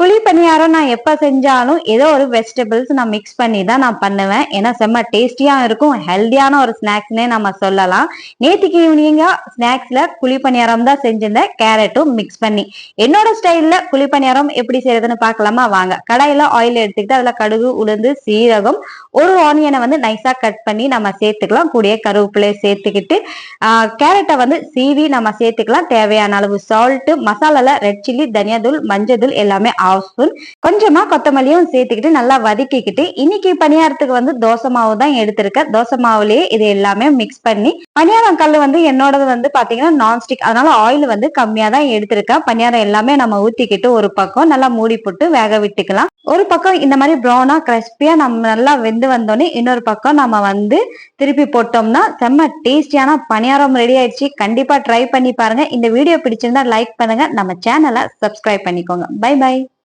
குழி பணியாரம் நான் எப்ப செஞ்சாலும் ஏதோ ஒரு வெஜிடபிள்ஸ் நான் மிக்ஸ் பண்ணி தான் நான் பண்ணுவேன். ஏன்னா செம்ம டேஸ்டியா இருக்கும். ஹெல்தியான ஒரு ஸ்நாக்ஸ்னே நம்ம சொல்லலாம். நேத்திக்கு ஈவினிங்கா ஸ்நாக்ஸ்ல குழி பணியாரம் தான் செஞ்சிருந்தேன். கேரட்டும் மிக்ஸ் பண்ணி. என்னோட ஸ்டைல்ல குழி பணியாரம் எப்படி செய்யறதுன்னு பார்க்கலாமா? வாங்க. கடாயில ஆயில் எடுத்துக்கிட்டு அதுல கடுகு உளுந்து சீரகம் ஒரு ஆனியனை வந்து நைஸா கட் பண்ணி நம்ம சேர்த்துக்கலாம். கூடிய கருவேப்பிலையை சேர்த்துக்கிட்டு கேரட்டை வந்து சீவி நம்ம சேர்த்துக்கலாம். தேவையான அளவு சால்ட் மசாலால ரெட் சில்லி தனியாதூள் மஞ்சள் தூள் எல்லாமே ஆஃப் ஸ்பூன் கொஞ்சமா கொத்தமல்லியும் சேர்த்துக்கிட்டு நல்லா வதக்கிக்கிட்டு இன்னைக்கு பணியாரத்துக்கு வந்து தோசை மாவு தான் எடுத்திருக்கேன். தோசை மாவுலயே இது எல்லாமே மிக்ஸ் பண்ணி பணியாரம் கல் வந்து என்னோடது வந்து பாத்தீங்கன்னா நான்ஸ்டிக் அதனால ஆயில் வந்து கம்மியா தான் எடுத்திருக்கேன். பணியாரம் எல்லாமே நம்ம ஊத்திக்கிட்டு ஒரு பக்கம் நல்லா மூடி போட்டு வேக விட்டுக்கலாம். ஒரு பக்கம் இந்த மாதிரி ப்ரௌனா கிறிஸ்பியா நம்ம நல்லா வெந்து வந்தோடனே இன்னொரு பக்கம் நம்ம வந்து திருப்பி போட்டோம்னா செம்ம டேஸ்டியான பணியாரம் ரெடி ஆயிடுச்சு. கண்டிப்பா ட்ரை பண்ணி பாருங்க. இந்த வீடியோ பிடிச்சிருந்தா லைக் பண்ணுங்க. நம்ம சேனலை சப்ஸ்கிரைப் பண்ணிக்கோங்க. By by